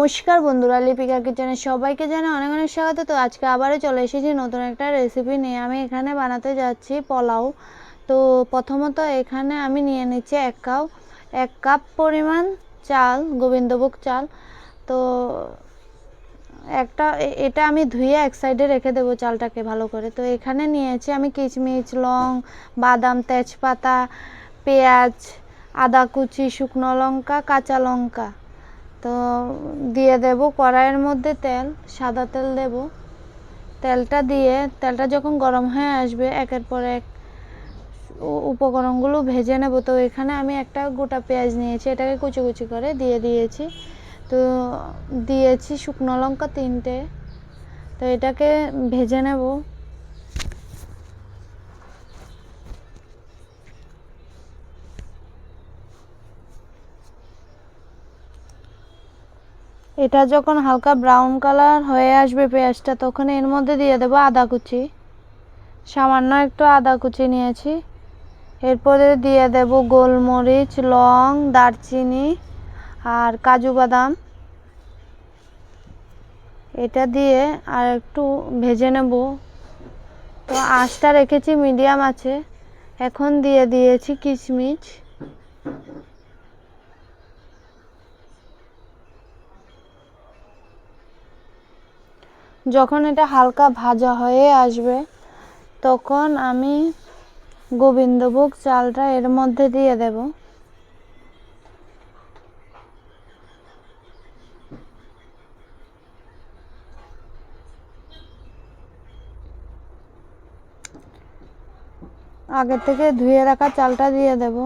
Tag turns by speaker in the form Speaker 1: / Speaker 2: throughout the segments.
Speaker 1: নমস্কার বন্ধুরা, লিপিকা কিচেনে সবাইকে জানাই অনেক অনেক স্বাগত। তো আজকে আবারও চলে এসেছি নতুন একটা রেসিপি নিয়ে। আমি এখানে বানাতে যাচ্ছি পোলাও। তো প্রথমত এখানে আমি নিয়ে নিচ্ছি এক কাপ এক কাপ পরিমাণ চাল, গোবিন্দভোগ চাল। তো একটা এটা আমি ধুয়ে এক সাইডে রেখে দেবো চালটাকে ভালো করে। তো এখানে নিয়েছি আমি কিচমিচ, লং, বাদাম, তেজপাতা, পেঁয়াজ, আদা কুচি, শুকনো লঙ্কা, কাঁচা লঙ্কা। তো দিয়ে দেব কড়াইয়ের মধ্যে তেল, সাদা তেল দেব। তেলটা দিয়ে, তেলটা যখন গরম হয়ে আসবে, একের পর এক উপকরণগুলো ভেজে নেব। তো এখানে আমি একটা গোটা পেঁয়াজ নিয়েছি, এটাকে কুচি কুচি করে দিয়ে দিয়েছি। তো দিয়েছি শুকনো লঙ্কা তিনটে। তো এটাকে ভেজে নেব। এটা যখন হালকা ব্রাউন কালার হয়ে আসবে পেঁয়াজটা, তখন এর মধ্যে দিয়ে দেবো আদা কুচি। সামান্য একটু আদা কুচি নিয়েছি। এরপরে দিয়ে দেব গোলমরিচ, লং, দারচিনি আর কাজু বাদাম। এটা দিয়ে আর একটু ভেজে নেব। তো আঁচটা রেখেছি, মিডিয়াম আছে। এখন দিয়ে দিয়েছি কিশমিশ। যখন এটা হালকা ভাজা হয়ে আসবে, তখন আমি গোবিন্দভোগ চালটা এর মধ্যে দিয়ে দেব। আগে থেকে ধুয়ে রাখা চালটা দিয়ে দেব।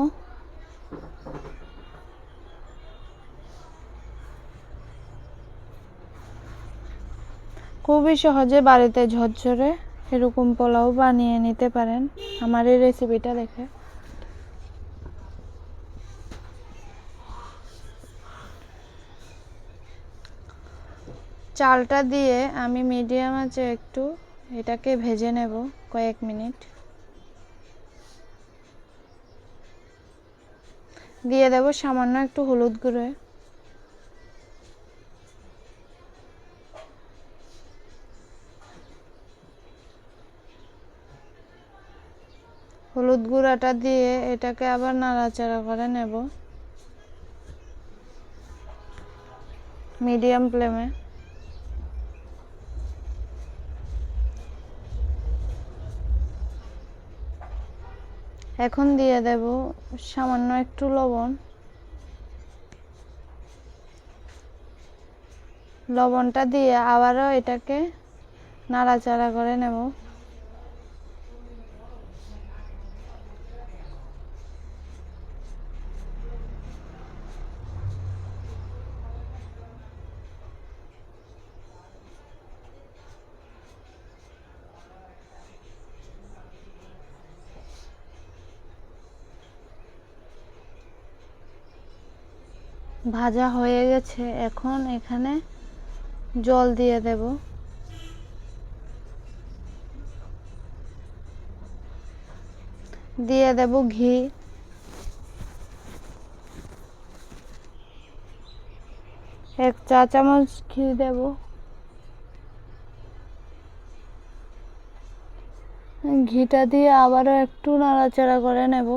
Speaker 1: খুবই সহজে বাড়িতে ঝরঝরে এরকম পোলাও বানিয়ে নিতে পারেন। আমার এই রেসিপিটা দেখে। চালটা দিয়ে আমি মিডিয়াম আছে একটু এটাকে ভেজে নেব কয়েক মিনিট। দিয়ে দেব সামান্য একটু হলুদ গুঁড়ো। হলুদ গুঁড়াটা দিয়ে এটাকে আবার নাড়াচাড়া করে নেব। মিডিয়াম ফ্লেমে। এখন দিয়ে দেব সামান্য একটু লবণ। লবণটা দিয়ে আবারও এটাকে নাড়াচাড়া করে নেব। ভাজা হয়ে গেছে। এখন এখানে জল দিয়ে দেব। দিয়ে দেব ঘি। এক চা চামচ ঘি দেব। ঘিটা দিয়ে আবারও একটু নাড়াচাড়া করে নেব।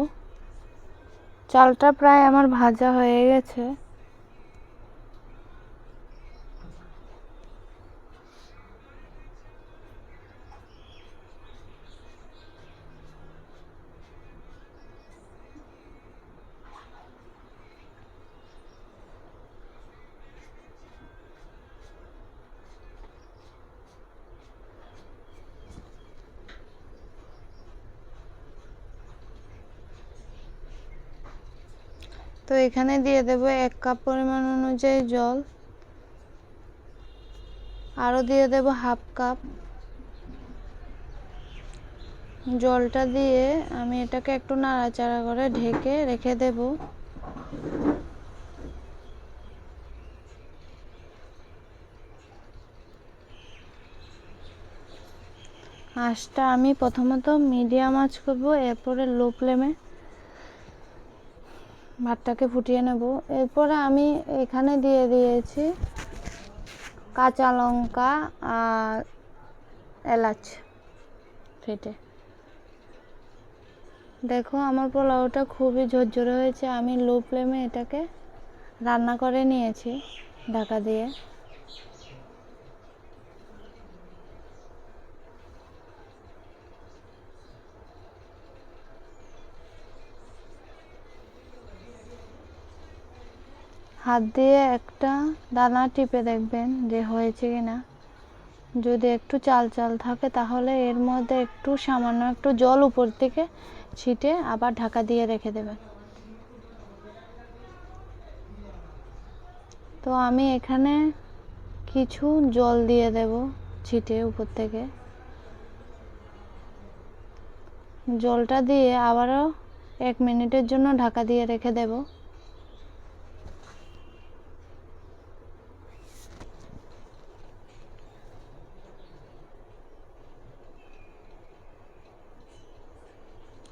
Speaker 1: চালটা প্রায় আমার ভাজা হয়ে গেছে। তো এখানে দিয়ে দেব এক কাপ পরিমাণ অনুযায়ী জল। আরও দিয়ে দেব হাফ কাপ। জলটা দিয়ে আমি এটাকে একটু নাড়াচাড়া করে ঢেকে রেখে দেব। আঁচটা আমি প্রথমত মিডিয়াম আঁচ করব, এরপরে লো ফ্লেমে। ভাতটাকে ফুটিয়ে নেব। এরপরে আমি এখানে দিয়ে দিয়েছি কাঁচা লঙ্কা আর এলাচ ফেটে। দেখো, আমার পোলাওটা খুবই ঝরঝরে হয়েছে। আমি লো ফ্লেমে এটাকে রান্না করে নিয়েছি ঢাকা দিয়ে। হাত দিয়ে একটা দানা টিপে দেখবেন যে হয়েছে কি না যদি একটু চাল চাল থাকে তাহলে এর মধ্যে একটু সামান্য একটু জল উপর থেকে ছিটে আবার ঢাকা দিয়ে রেখে দেবেন। তো আমি এখানে কিছু জল দিয়ে দেব ছিটে উপর থেকে। জলটা দিয়ে আবারও এক মিনিটের জন্য ঢাকা দিয়ে রেখে দেবো।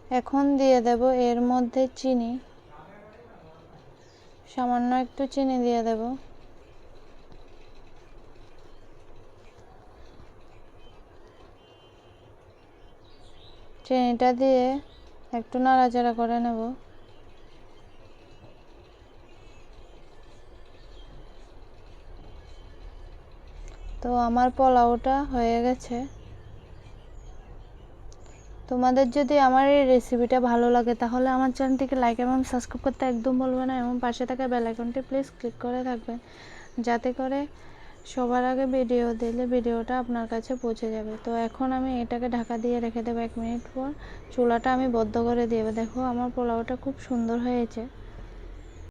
Speaker 1: এখন দিয়ে দেব এর মধ্যে চিনি। সামান্য একটু চিনি দিয়ে দেব। চিনিটা দিয়ে একটু নাড়াচাড়া করে নেব। তো আমার পোলাওটা হয়ে গেছে। তোমাদের যদি আমার এই রেসিপিটা ভালো লাগে, তাহলে আমার চ্যানেলটিকে লাইক এবং সাবস্ক্রাইব করতে একদম বলবে না এবং পাশে থাকা বেল আইকনটি প্লিজ ক্লিক করে থাকবেন, যাতে করে সবার আগে ভিডিও দিলে ভিডিওটা আপনার কাছে পৌঁছে যাবে। তো এখন আমি এটাকে ঢাকা দিয়ে রেখে দেবো এক মিনিট পর। চুলাটা আমি বদ্ধ করে দিয়ে দেবো। দেখো আমার পোলাওটা খুব সুন্দর হয়েছে।